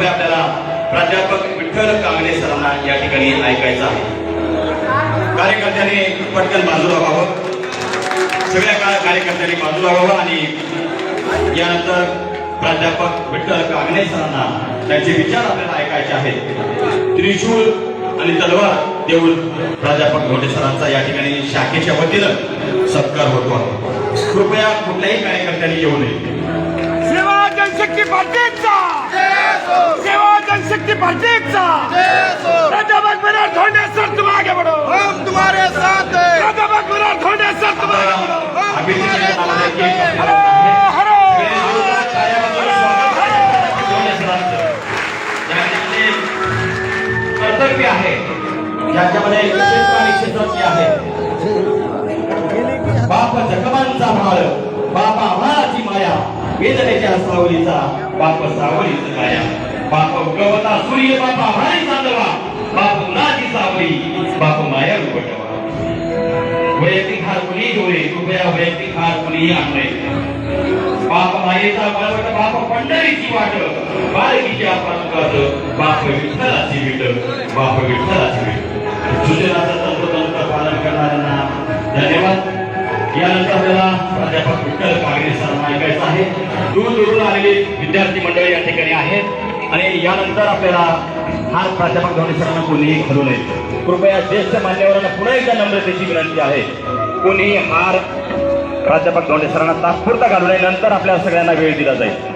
कृपया आपल्याला प्राध्यापक विठ्ठल कांगणे सरांना या ठिकाणी ऐकायचं आहे. कार्यकर्त्यांनी पटकन बाजूला व्हावं. सगळ्या कार्यकर्त्यांनी बाजूला व्हावं आणि यानंतर प्राध्यापक विठ्ठल कांगणे सरांना त्यांचे विचार आपल्याला ऐकायचे आहेत. त्रिशूल आणि तलवार देऊन प्राध्यापक घोटे सरांचा या ठिकाणी शाखेच्या वतीनं सत्कार होतो. आहे कृपया कुठल्याही कार्यकर्त्यांनी येऊ नये. जनशक्ती पार्टीचा! सेवा जनशक्ती पार्टीचा! धोंडे सर तुम आगे बढ़ो हम तुम्हारे साथ हैं। धोंडे सर तुम आगे बढ़ो जोरदार टाळ्यावाजवून वेदनेच्या सावलीचा बाप सावलीच काया बाप उगवता सूर्य बापा आम्हारी चांदवा बाप उन्हाची सावली बाप माया उपटवा वैयक्तिक हार कुणी जोडे कृपया वैयक्तिक हार कुणीही आणले बाप मायेचा बळवट बाप पंढरीची वाट. बालकीच्या पंकात बाप विठ्ठलाची विट बाप विठ्ठलाची विट सूचनाचं यानंतर आपल्याला प्राध्यापक विठ्ठल कागणे सरांना ऐकायचं आहे. दूर दूरून आलेली विद्यार्थी मंडळी या ठिकाणी आहेत. आणि यानंतर आपल्याला हा प्राध्यापक धोनी सरांना कोणीही घालू नये. कृपया ज्येष्ठ मान्यवरांना पुन्हा एकदा नम्रतेची विनंती आहे. कोणीही हार प्राध्यापक धोंडे सरांना तात्पुरता घालू नये. नंतर आपल्या सगळ्यांना वेळ दिला जाईल.